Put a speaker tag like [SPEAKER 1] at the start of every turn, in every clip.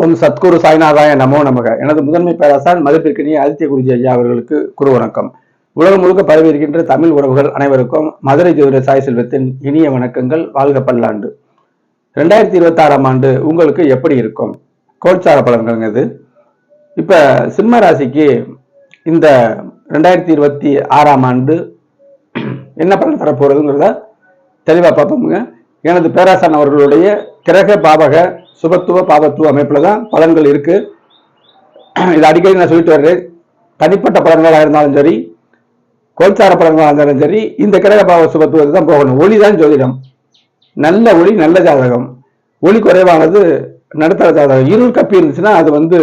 [SPEAKER 1] ஓம் சத்குரு சாய்நாதாய நமோ நமக. எனது முதன்மை பேராசான் மதிப்பிற்கினிய ஆதித்ய குருஜி ஐயா அவர்களுக்கு குரு வணக்கம் உலகம் முழுக்க பரவி இருக்கின்ற தமிழ் உறவுகள் அனைவருக்கும் மதுரை ஜோதிட சாய் செல்வத்தின் இனிய வணக்கங்கள். வாழ்க பல்லாண்டு. ரெண்டாயிரத்தி இருபத்தி ஆறாம் ஆண்டு உங்களுக்கு எப்படி இருக்கும்? கோச்சார பலன்கள் இது. இப்ப சிம்ம ராசிக்கு இந்த ரெண்டாயிரத்தி இருபத்தி ஆறாம் ஆண்டு என்ன பலன் தரப்போறதுங்கிறத தெளிவா பார்ப்போமுங்க. எனது பேராசான் அவர்களுடைய கிரக பாபக சுபத்துவ பாவத்துவ அமைப்பில் தான் பலன்கள் இருக்கு. இது அடிக்கடி நான் சொல்லிட்டு வர்றேன். தனிப்பட்ட பலன்களாக இருந்தாலும் சரி கோல்சார பலன்களாக இருந்தாலும் சரி இந்த கிரக பாவ சுபத்துவத்தை தான் போகணும். ஒளி தான் ஜோதிடம். நல்ல ஒளி நல்ல ஜாதகம். ஒளி குறைவானது நடுத்தர ஜாதகம். இருள் கப்பி இருந்துச்சுன்னா அது வந்து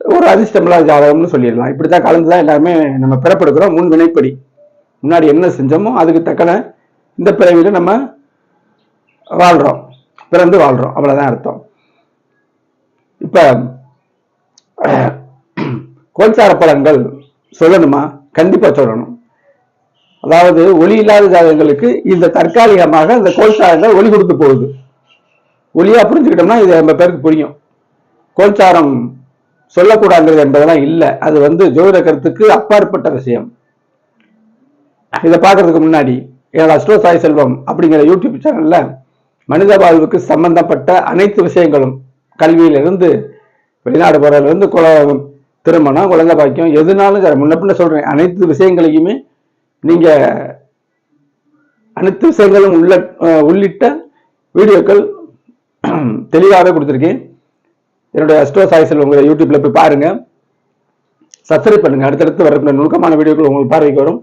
[SPEAKER 1] ஒரு அதிர்ஷ்டமில்லாத ஜாதகம்னு சொல்லிடலாம். இப்படித்தான் கலந்து தான் எல்லாருமே நம்ம பிறப்பெடுக்கிறோம் முன் வினைப்படி. முன்னாடி என்ன செஞ்சோமோ அதுக்கு தக்கன இந்த பிறவியில் நம்ம வாழ்கிறோம் பிறந்து வாழ்கிறோம் அவ்வளோதான் அர்த்தம். இப்ப கோச்சார பலன்கள் சொல்லணுமா? கண்டிப்பா சொல்லணும். அதாவது ஒளி இல்லாத ஜாதகங்களுக்கு இந்த தற்காலிகமாக இந்த கோல்சாரங்கள் ஒளி கொடுத்து போகுது. ஒளியா புரிஞ்சுக்கிட்டோம்னா இது நம்ம பேருக்கு புரியும். கோல்சாரம் சொல்லக்கூடாதுங்கிறது என்பதெல்லாம் இல்லை. அது வந்து ஜோதிட கருத்துக்கு அப்பாற்பட்ட விஷயம். இதை பார்க்கறதுக்கு முன்னாடி என்னோட அஸ்ட்ரோ சாய் செல்வம் அப்படிங்கிற யூடியூப் சேனல்ல மனித வாழ்வுக்கு சம்பந்தப்பட்ட அனைத்து விஷயங்களும் கல்வியிலிருந்து வெளிநாடு போறதுலேருந்து குல திருமணம் குழந்தை பாக்கியம் எதுனாலும் முன்ன பின்ன சொல்றேன். அனைத்து விஷயங்களையுமே நீங்கள் அனைத்து விஷயங்களும் உள்ள உள்ளிட்ட வீடியோக்கள் தெளிவாகவே கொடுத்துருக்கேன். என்னுடைய அஸ்ட்ரோ சாய்ஸில் உங்களை யூடியூப்ல போய் பாருங்க. சப்ஸ்கிரைப் பண்ணுங்க. அடுத்தடுத்து வரக்கூடிய நுணுக்கமான வீடியோக்கள் உங்களுக்கு பார்வைக்கு வரும்.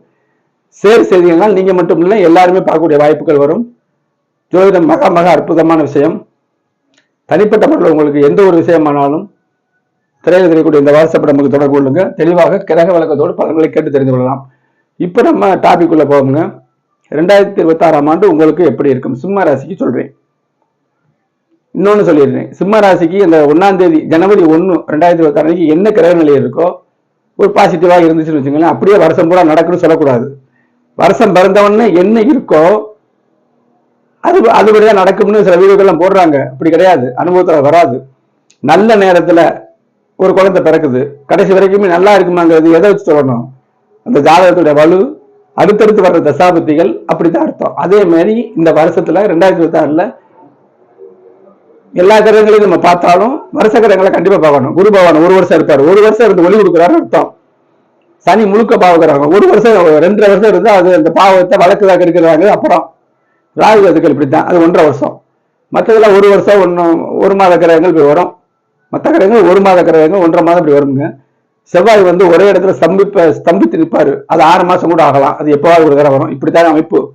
[SPEAKER 1] சேர் செய்திகள்னால் நீங்கள் மட்டும் இல்லை எல்லாருமே பார்க்கக்கூடிய வாய்ப்புகள் வரும். ஜோதிடம் மகா மகா அற்புதமான விஷயம். தனிப்பட்ட முறையில் உங்களுக்கு எந்த ஒரு விஷயமானாலும் திரையில் தெரியக்கூடிய இந்த வாட்ஸ்அப் நமக்கு தொடர்பு கொள்ளுங்க. தெளிவாக கிரக வழக்கத்தோடு பலன்களை கேட்டு தெரிந்து கொள்ளலாம். இப்போ நம்ம டாபிக் உள்ள போவோங்க ரெண்டாயிரத்தி இருபத்தாறாம் ஆண்டு உங்களுக்கு எப்படி இருக்கும்? சிம்ம ராசிக்கு சொல்றேன். இன்னொன்று சொல்லிடுறேன். சிம்ம ராசிக்கு இந்த ஒன்னாம் தேதி ஜனவரி ஒன்று ரெண்டாயிரத்தி இருபத்தாறு என்ன கிரக நிலை இருக்கோ ஒரு பாசிட்டிவாக இருந்துச்சுன்னு வச்சுங்களேன் அப்படியே வருஷம் பூரா நடக்குன்னு சொல்லக்கூடாது. வருஷம் பிறந்தவொடனே என்ன இருக்கோ அது அதுபடியா நடக்கும்னு சில வீடியோக்கெல்லாம் போடுறாங்க. அப்படி கிடையாது. அனுபவத்துல வராது. நல்ல நேரத்துல ஒரு குழந்தை பிறக்குது. கடைசி வரைக்குமே நல்லா இருக்குமாங்கிறது எதை வச்சு சொல்லணும்? அந்த ஜாதகத்துடைய வலு அடுத்தடுத்து வர்ற தசாபத்திகள் அப்படிதான் அர்த்தம். அதே மாதிரி இந்த வருஷத்துல ரெண்டாயிரத்தி இருபத்தி ஆறுல எல்லா கிரகங்களையும் நம்ம பார்த்தாலும் வருஷ கிரகங்களை கண்டிப்பா பார்க்கணும். குரு பகவான் ஒரு வருஷம் இருப்பாரு. ஒரு வருஷம் இருந்து ஒளி கொடுக்குறாரு அர்த்தம். சனி முழுக்க பாவக்கிறாங்க ஒரு வருஷம் ரெண்டரை வருஷம் இருந்தா அது அந்த பாவத்தை வழக்குதாக இருக்கிறாங்க அப்புறம். ராகு இப்படி தான் அது ஒன்றரை வருஷம். மற்றதெல்லாம் ஒரு வருஷம் ஒன்று ஒரு மாத கிரகங்கள் இப்படி வரும். மற்ற கிரகங்கள் ஒரு மாத கிரகங்கள் ஒன்றரை மாதம் இப்படி வருங்க. செவ்வாய் வந்து ஒரே இடத்துல ஸ்தம்பிப்ப ஸ்தம்பித்து நிற்பார். அது ஆறு மாதம் கூட ஆகலாம். அது எப்போவாது ஒரு தடவை வரும். இப்படித்தான் அமைப்பு.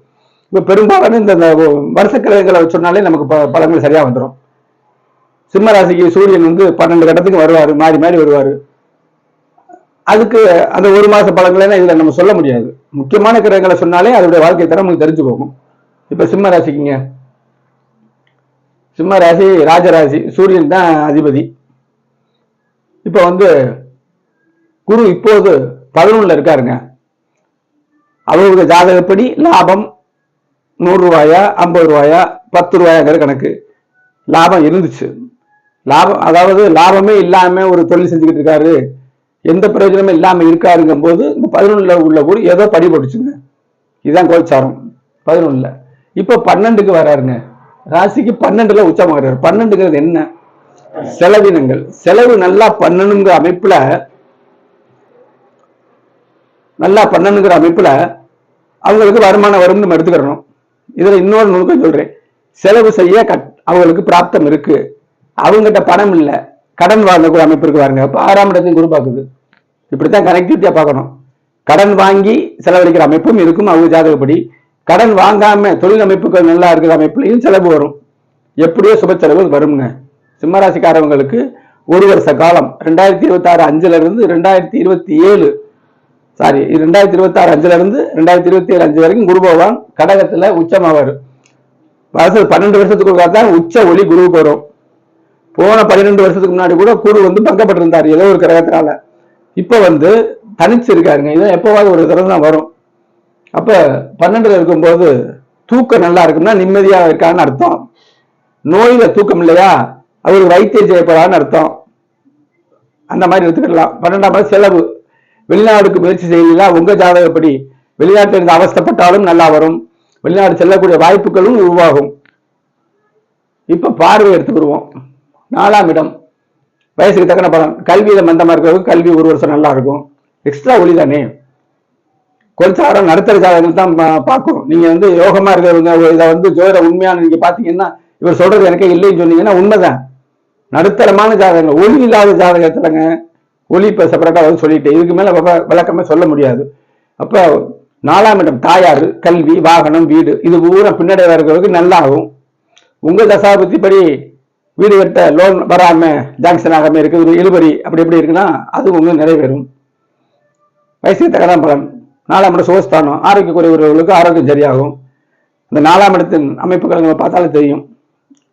[SPEAKER 1] இப்போ பெரும்பாலான இந்த இந்த வருஷ கிரகங்களை சொன்னாலே நமக்கு ப- பலன்கள் சரியாக வந்துடும் சிம்மராசிக்கு சூரியன் வந்து பன்னெண்டு கட்டத்துக்கு வருவார். மாறி மாறி வருவார். அதுக்கு அந்த ஒரு மாத பலன்களை இதில் நம்ம சொல்ல முடியாது. முக்கியமான கிரகங்களை சொன்னாலே அதோடைய வாழ்க்கை தரம் நமக்கு தெரிஞ்சு போகும். இப்ப சிம்ம ராசிக்குங்க. சிம்ம ராசி ராஜராசி சூரியன் தான் அதிபதி. இப்ப வந்து குரு இப்போது பதினொன்னுல இருக்காருங்க. அவருக்கு ஜாதகப்படி லாபம் நூறு ரூபாயா ஐம்பது ரூபாயா பத்து ரூபாயாங்கிற கணக்கு லாபம் இருந்துச்சு. லாபம் அதாவது லாபமே இல்லாம ஒரு தொழில் செஞ்சுக்கிட்டு இருக்காரு. எந்த பிரயோஜனமும் இல்லாம இருக்காருங்கும் போது இந்த பதினொன்னுல உள்ள குரு ஏதோ படிபட்டுச்சுங்க இதுதான் கோச்சாரம் பதினொன்னுல. இப்போ பன்னெண்டுக்கு வராருங்க. ராசிக்கு பன்னெண்டுல உச்சமாகிறாரு. பன்னெண்டுங்கிறது என்ன? செலவினங்கள். செலவு நல்லா பண்ணணுங்கிற அமைப்புல நல்லா பண்ணணுங்கிற அமைப்புல அவங்களுக்கு வருமானம் வரும்னு நம்ம எடுத்துக்கிறணும். இதுல இன்னொரு நுணுக்கம் சொல்றேன். செலவு செய்ய கட் அவங்களுக்கு பிராப்தம் இருக்கு. அவங்ககிட்ட பணம் இல்ல. கடன் வாங்க கூட அமைப்பு இருக்கு பாருங்க. அப்ப ஆறாம் இடத்தையும் குரு பார்க்குது. இப்படித்தான் கனெக்டிவிட்டியா பார்க்கணும். கடன் வாங்கி செலவழிக்கிற அமைப்பும் இருக்கும். அவங்க ஜாதகப்படி கடன் வாங்காம தொழில் அமைப்புகள் நல்லா இருக்கிற அமைப்புலையும் செலவு வரும். எப்படியோ சுப செலவு வருங்க. சிம்மராசிக்காரவங்களுக்கு ஒரு வருஷ காலம் ரெண்டாயிரத்தி இருபத்தி ஆறு அஞ்சுல இருந்து ரெண்டாயிரத்தி இருபத்தி ஏழு சாரி ரெண்டாயிரத்தி இருபத்தி ஆறு அஞ்சுல இருந்து ரெண்டாயிரத்தி இருபத்தி ஏழு அஞ்சு வரைக்கும் குரு பகவான் கடகத்துல உச்சமாவார். வருஷம் பன்னெண்டு வருஷத்துக்கு தான் உச்ச ஒளி குருவுக்கு வரும். போன பன்னிரெண்டு வருஷத்துக்கு முன்னாடி கூட குரு வந்து பங்கப்பட்டிருந்தார் ஏதோ ஒரு கிரகத்தினால. இப்போ வந்து தனிச்சு இருக்காருங்க. இதான் எப்போவாவது ஒரு தடவை தான் வரும். அப்ப பன்னெண்டுல இருக்கும்போது தூக்கம் நல்லா இருக்கும்னா நிம்மதியா இருக்கான்னு அர்த்தம். நோயில தூக்கம் இல்லையா? அவர் வைத்தியம் செய்யப்படான்னு அர்த்தம். அந்த மாதிரி எடுத்துக்கலாம் பன்னெண்டாம் செலவு. வெளிநாடுக்கு முயற்சி செய்யலா உங்க ஜாதகப்படி வெளிநாட்டில் இருந்து அவஸ்தைப்பட்டாலும் நல்லா வரும். வெளிநாடு செல்லக்கூடிய வாய்ப்புகளும் உருவாகும். இப்ப பார்வை எடுத்துக்கிடுவோம். நாலாம் இடம். வயசுக்கு தக்கன பலன். கல்வியில மந்தமா இருக்கிறவங்க கல்வி ஒரு வருஷம் நல்லா இருக்கும். எக்ஸ்ட்ரா ஒளி தானே? கொஞ்சம் நடுத்தர ஜாதகங்கள் தான் பா- நீங்க வந்து யோகமா இருக்கிறவங்க இதை வந்து ஜோதிட உண்மையான நீங்க பாத்தீங்கன்னா இவர் சொல்றது எனக்கே இல்லைன்னு சொன்னீங்கன்னா உண்மைதான். நடுத்தரமான ஜாதகங்கள் ஒளி இல்லாத ஜாதகத்துலங்க ஒளி இப்ப செப்பரேட்டா வந்து சொல்லிட்டு இதுக்கு மேல விளக்கமே சொல்ல முடியாது. அப்ப நாலாம் இடம் தாயார் கல்வி வாகனம் வீடு இது பூரா பின்னடைவா இருக்கிறவருக்கு நல்லா ஆகும் உங்க தசாபத்தி படி வீடு கட்ட லோன் வராம ஜாங்ஷன் ஆகாம இருக்குது இழுபறி அப்படி எப்படி இருக்குன்னா அது உங்களுக்கு நிறைவேறும். வயசுக்கு தகதான் பலன். நாலாம் இடம் சுகஸ்தானம். ஆரோக்கியக்குறைவர்களுக்கு ஆரோக்கியம் சரியாகும். இந்த நாலாம் இடத்தின் அமைப்புகள் நம்ம பார்த்தாலே தெரியும்.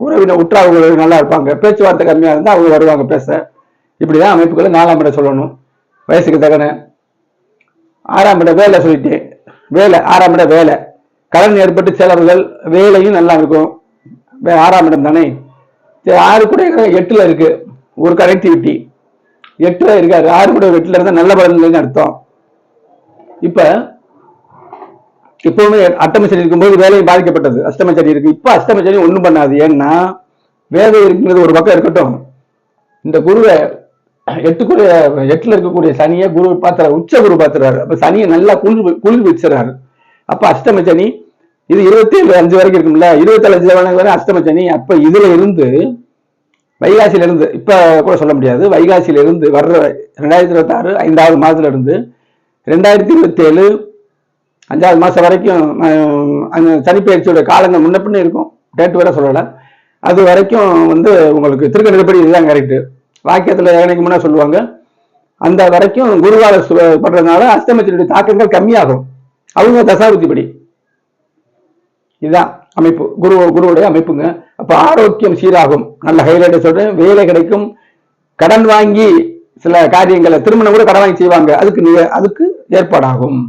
[SPEAKER 1] உறவினர் உற்றார்கள் நல்லா இருப்பாங்க. பேச்சுவார்த்தை கம்மியாக இருந்தால் அவங்க வருவாங்க பேச. இப்படி தான் அமைப்புகளை நாலாம் இடம் சொல்லணும். வயசுக்கு தகன ஆறாம் இடம் வேலை சொல்லிட்டேன் வேலை ஆறாம் இடம் வேலை. கடன் ஏற்பட்டு செலவுகள் வேலையும் நல்லா இருக்கும். ஆறாம் இடம் தானே? சரி, ஆறு கூட எட்டில் இருக்குது ஒரு கனெக்டிவிட்டி. எட்டில் இருக்காரு. ஆறு கூட எட்டில் இருந்தால் நல்ல பலன் இல்லைன்னு அர்த்தம். இப்ப இப்பவுமே அட்டமச்சரி இருக்கும்போது வேலையும் பாதிக்கப்பட்டது. அஷ்டமச்சரி இருக்கு. இப்ப அஷ்டமச்சரி ஒண்ணும் பண்ணாது. ஏன்னா வேலை இருக்குங்கிறது ஒரு பக்கம் இருக்கட்டும். இந்த குருவை எட்டுக்குரிய எட்டுல இருக்கக்கூடிய சனியை குரு பாத்துறாரு உச்ச குரு பாத்துறாரு அப்ப சனியை நல்லா குளிர் குளிர் வச்சுறாரு. அப்ப அஷ்டம சனி இது இருபத்தி ஏழு அஞ்சு வரைக்கும் இருக்கும்ல. இருபத்தி அஞ்சு வரை அஷ்டம சனி அப்ப இதுல இருந்து வைகாசியில இருந்து இப்ப கூட சொல்ல முடியாது. வைகாசியில இருந்து வர்ற ரெண்டாயிரத்தி இருபத்தி ஆறு ஐந்தாவது மாதத்துல இருந்து ரெண்டாயிரத்தி இருபத்தி ஏழு அஞ்சாவது மாதம் வரைக்கும் அந்த சனிப்பெயர்ச்சியோட காலங்கள் முன்ன பின்ன இருக்கும். டேட் வேற சொல்லலை. அது வரைக்கும் வந்து உங்களுக்கு திருக்கணிதப்படி இதுதான் கரெக்டு வாக்கியத்தில் எனக்கு முன்னா சொல்லுவாங்க. அந்த வரைக்கும் குருவால படுறதுனால பண்றதுனால அஷ்டமத்தினுடைய தாக்கங்கள் கம்மியாகும். அவங்க தசாபுத்திப்படி. இதுதான் அமைப்பு. குரு குருவுடைய அமைப்புங்க. அப்போ ஆரோக்கியம் சீராகும். நல்ல ஹைலைட்டை சொல்றேன். வேலை கிடைக்கும். கடன் வாங்கி சில காரியங்களை திருமணம் கூட கடன் வாங்கி செய்வாங்க. அதுக்கு நீ அதுக்கு ஏற்பாடாகும்.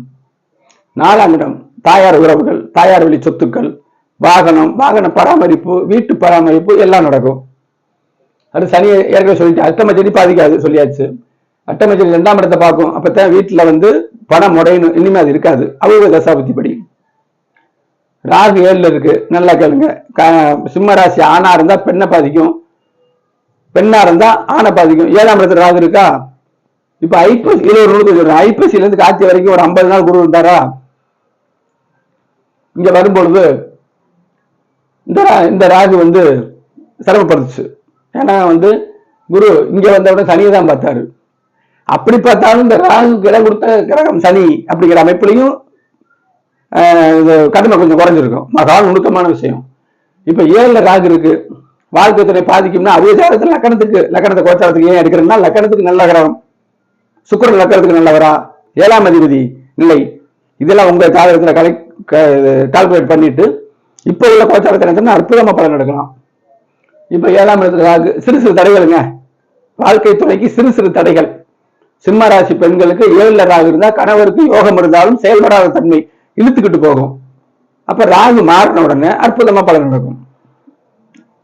[SPEAKER 1] நாலாம் இடம் தாயார் உறவுகள் தாயார் வழி சொத்துக்கள் வாகனம் வாகன பராமரிப்பு வீட்டு பராமரிப்பு எல்லாம் நடக்கும். அது சனி ஏற்கனவே சொல்லிட்டு அஷ்டமச்சரி பாதிக்காது சொல்லியாச்சு. அஷ்டமச்சரி ரெண்டாம் இடத்தை பார்க்கும். அப்பதான் வீட்டுல வந்து பணம் முடையணும். இனிமே அது இருக்காது. அவங்க தசாபதி படி. ராகு ஏழுல இருக்கு. நல்லா கேளுங்க. க- சிம்ம ராசி ஆணா இருந்தா பெண்ணை பாதிக்கும். பெண்ணா இருந்தா ஆணை பாதிக்கும். ஏழாம் இடத்துல ராகு இருக்கா? இப்ப ஐப்பசி இது ஒரு நூலுக்கு சொல்றேன். ஐப்பசில இருந்து கார்த்தி வரைக்கும் ஒரு ஐம்பது நாள் குரு இருந்தாரா? இங்க வரும்பொழுது இந்த இந்த ராகு வந்து சிரமப்படுத்துச்சு. ஏன்னா வந்து குரு இங்க வந்த உடனே சனியை தான் பார்த்தாரு. அப்படி பார்த்தாலும் இந்த ராகு கிரகம் கொடுத்த கிரகம் சனி அப்படிங்கிற அமைப்புலையும் கடமை இது கடுமை கொஞ்சம் குறைஞ்சிருக்கும். மகா நுணுக்கமான விஷயம். இப்ப ஏழுல ராகு இருக்கு. வாழ்க்கை துறை பாதிக்கும்னா அதே ஜாதகத்துல லக்கணத்துக்கு லக்கணத்தை கோச்சாரத்துக்கு ஏன் எடுக்கிறேன்னா லக்கணத்துக்கு நல்ல கிரகம். சுக்கரன் லக்கணத்துக்கு நல்லவரா ஏழாம் அதிபதி இல்லை. இதெல்லாம் உங்க ஜாதகத்துல கலை கால்குலேட் பண்ணிட்டு இப்ப உள்ள கோச்சாரத்தை நினைச்சோம்னா அற்புதமா பலன் எடுக்கலாம். இப்ப ஏழாம் இடத்துல சிறு சிறு தடைகளுங்க. வாழ்க்கை துணைக்கு சிறு சிறு தடைகள். சிம்ம ராசி பெண்களுக்கு ஏழுல ராகு இருந்தா கணவருக்கு யோகம் இருந்தாலும் செயல்படாத தன்மை இழுத்துக்கிட்டு போகும். அப்ப ராகு மாறின உடனே அற்புதமா பலன் நடக்கும்.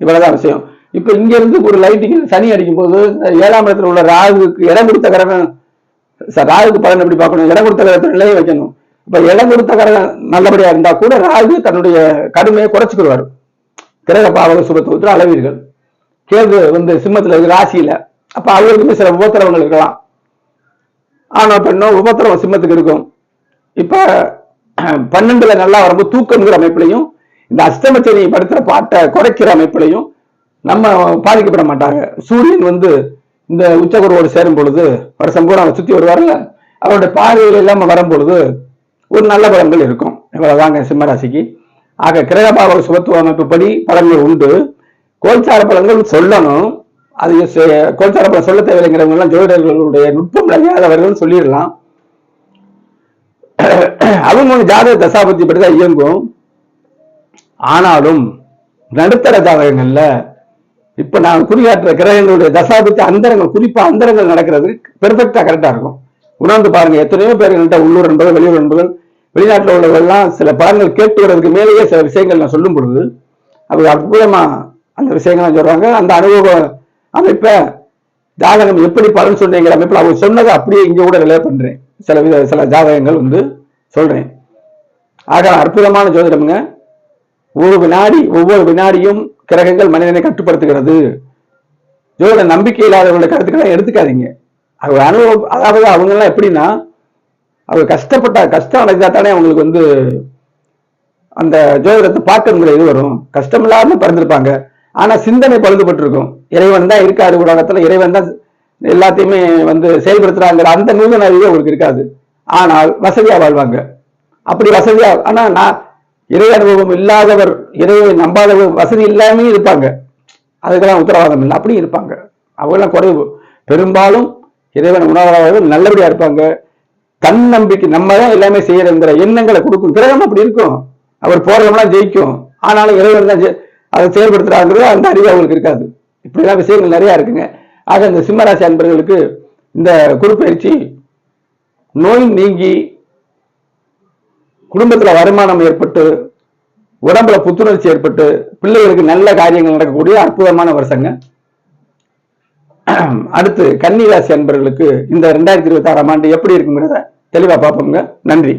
[SPEAKER 1] இவ்வளவுதான் விஷயம். இப்ப இங்க இருந்து ஒரு லைட்டுக்கு சனி அடிக்கும் போது ஏழாம் இடத்துல உள்ள ராகுக்கு இடம் கொடுத்த கரகம் ராகுக்கு பலன் எப்படி பார்க்கணும்? இடம் கொடுத்த கரகத்தை நிலையை வைக்கணும். இப்ப இடம் கொடுத்த கரகம் நல்லபடியா இருந்தா கூட ராகு தன்னுடைய கடுமையை குறைச்சுக்கிடுவார். கிரக பாவக சுபத்துவத்தில் அளவீர்கள் கேது வந்து சிம்மத்துல இருக்கு ராசியில. அப்ப அவர்களுக்குமே சில உபத்திரவங்கள் இருக்கலாம். ஆனா பெண்ணோ உபத்திரவம் சிம்மத்துக்கு இருக்கும். இப்ப பன்னெண்டுல நல்லா வரும்போது தூக்கம்ங்கிற அமைப்புலையும் இந்த அஷ்டமச்சரி படுத்துகிற பாட்டை குறைக்கிற அமைப்பிலையும் நம்ம பாதிக்கப்பட மாட்டாங்க. சூரியன் வந்து இந்த உச்சகுருவோடு சேரும் பொழுது வருஷம் பூரா அவன் சுத்தி வருவார்ல அவருடைய பார்வையில் இல்லாம வரும்பொழுது ஒரு நல்ல பலன்கள் இருக்கும். இவ்வளவுதாங்க சிம்மராசிக்கு ஆக கிரகபாவக சுபத்துவ அமைப்புப்படி பலன்கள் உண்டு. கோல்சார பலன்கள் சொல்லணும். அது செ- கோல்சார பலன் சொல்ல தேவையில்லைங்கிறவங்க எல்லாம் ஜோதிடர்களுடைய நுட்பம் அறியாதவர்கள் சொல்லிடலாம். அவங்க ஜாதக தசாபத்தி படி தான் இயங்கும். ஆனாலும் நடுத்தர ஜாதகங்கள்ல இப்ப நான் குறிகாட்டுற கிரகங்களுடைய தசாபத்தி அந்தரங்கள் குறிப்பா அந்தரங்கள் நடக்கிறது பெர்ஃபெக்டா கரெக்டா இருக்கும். உணர்ந்து பாருங்க எத்தனையோ பேர் என்கிட்ட உள்ளூர் என்பது வெளியூர் என்பது வெளிநாட்டில் உள்ளவர்கள்லாம் சில பலன்கள் கேட்டு மேலேயே சில விஷயங்கள் நான் சொல்லும் பொழுது அது அற்புதமா அந்த விஷயங்கள்லாம் சொல்றாங்க. அந்த அனுபவ அமைப்பை ஜாதகம் எப்படி பலன் சொன்னீங்கிற அமைப்பில் அவங்க சொன்னதை அப்படியே இங்கே கூட ரிலே பண்றேன். சில வித சில ஜாதகங்கள் வந்து சொல்றேன். ஆக அற்புதமான ஜோதிடம்ங்க. ஒரு வினாடி ஒவ்வொரு வினாடியும் கிரகங்கள் மனிதனை கட்டுப்படுத்துகிறது. ஜோதிட நம்பிக்கை இல்லாதவர்களுடைய கருத்துக்களை எடுத்துக்காதீங்க. அவங்க அனுபவம் அதாவது அவங்க எல்லாம் எப்படின்னா அவங்க கஷ்டப்பட்ட கஷ்டம் அடைஞ்சா தானே அவங்களுக்கு வந்து அந்த ஜோதிடத்தை பார்க்கணுங்கிற இது வரும். கஷ்டம் இல்லாம பிறந்திருப்பாங்க. ஆனா சிந்தனை பழுதுபட்டிருக்கும். இறைவன் தான் இருக்காது உலகத்துல இறைவன் தான் எல்லாத்தையுமே வந்து செயல்படுத்துறாங்கிற அந்த நூதன அறிவு அவங்களுக்கு இருக்காது. ஆனால் வசதியா வாழ்வாங்க. அப்படி வசதியா ஆனா நான் இறை அனுபவம் இல்லாதவர் இறையை நம்பாதவர் வசதி இல்லாமே இருப்பாங்க. அதுக்கெல்லாம் உத்தரவாதம் இல்லை. அப்படி இருப்பாங்க. அவங்களாம் குறைவு. பெரும்பாலும் இறைவன் உணவாளர்கள் நல்லபடியாக இருப்பாங்க. தன்னம்பிக்கை நம்ம தான் எல்லாமே செய்யறங்கிற எண்ணங்களை கொடுக்கும். கிரகம் அப்படி இருக்கும். அவர் போறவங்களாம் ஜெயிக்கும். ஆனாலும் இறைவன் தான் அதை செயல்படுத்துறாங்கிறது அந்த அறிவு அவங்களுக்கு இருக்காது. இப்படிலாம் விஷயங்கள் நிறைய இருக்குங்க. ஆக இந்த சிம்மராசி அன்பர்களுக்கு இந்த குறுப்பயிற்சி நோய் நீங்கி குடும்பத்துல வருமானம் ஏற்பட்டு உடம்புல புத்துணர்ச்சி ஏற்பட்டு பிள்ளைகளுக்கு நல்ல காரியங்கள் நடக்கக்கூடிய அற்புதமான வருஷங்க அடுத்து கன்னிராசி அன்பர்களுக்கு இந்த ரெண்டாயிரத்தி இருபத்தி ஆறாம் ஆண்டு எப்படி இருக்குங்கிறத தெளிவா பார்ப்போங்க நன்றி.